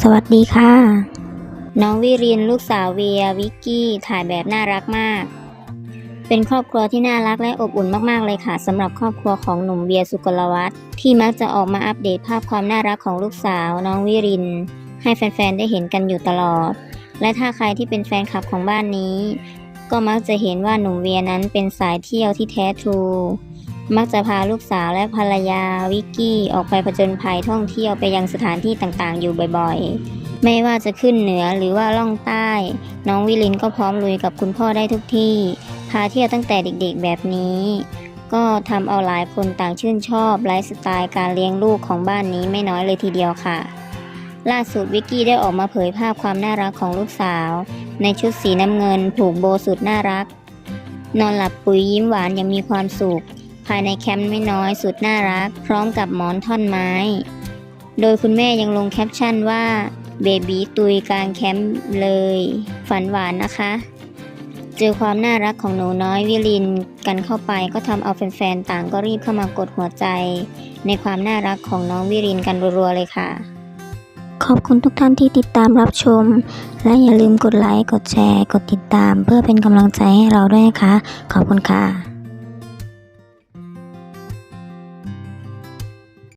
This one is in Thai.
สวัสดีค่ะ น้องวิรินลูกสาวเวียวิกกี้ ถ่ายแบบน่ารักมาก เป็นครอบครัวที่น่ารักและอบอุ่นมากๆเลยค่ะสำหรับครอบครัวของหนุ่มเวียสุกลวัฒน์ที่มักจะออกมาอัปเดตภาพความน่ารักของลูกสาว น้องวิริน ให้แฟนๆได้เห็นกันอยู่ตลอด และถ้าใครที่เป็นแฟนคลับของบ้านนี้ ก็มักจะเห็นว่าหนุ่มเวียนั้นเป็นสายเที่ยวที่แท้ทรู มักจะพาลูกสาวและภรรยาวิกกี้ออกไปผจญภัยท่องเที่ยวไปยังสถานที่ต่างๆ อยู่บ่อยๆ ไม่ว่าจะขึ้นเหนือหรือว่าล่องใต้ น้องวิลินก็พร้อมลุยกับคุณพ่อได้ทุกที่ พาเที่ยวตั้งแต่เด็กๆแบบนี้ ก็ทำเอาหลายคนต่างชื่นชอบไลฟ์สไตล์การเลี้ยงลูกของบ้านนี้ไม่น้อยเลยทีเดียวค่ะ ล่าสุดวิกกี้ได้ออกมาเผยภาพความน่ารักของลูกสาว ในชุดสีน้ำเงินผูกโบสุดน่ารัก นอนหลับปุ๋ยยิ้มหวานยังมีความสุข ภายในแคมป์ไม่น้อยสุดน่ารัก พร้อมกับหมอนท่อนไม้ โดยคุณแม่ยังลงแคปชั่นว่าเบบีตุยกลางแคมป์เลย ฝันหวานนะคะ เจอความน่ารักของหนูน้อยวิลินกันเข้าไปก็ทำเอาแฟนๆต่างก็รีบเข้ามากดหัวใจ ในความน่ารักของน้องวิรินกันรัวๆเลยค่ะ ขอบคุณทุกท่านที่ติดตามรับชม และอย่าลืมกดไลค์ กดแชร์ กดติดตาม เพื่อเป็นกำลังใจให้เราด้วยนะคะ ขอบคุณค่ะ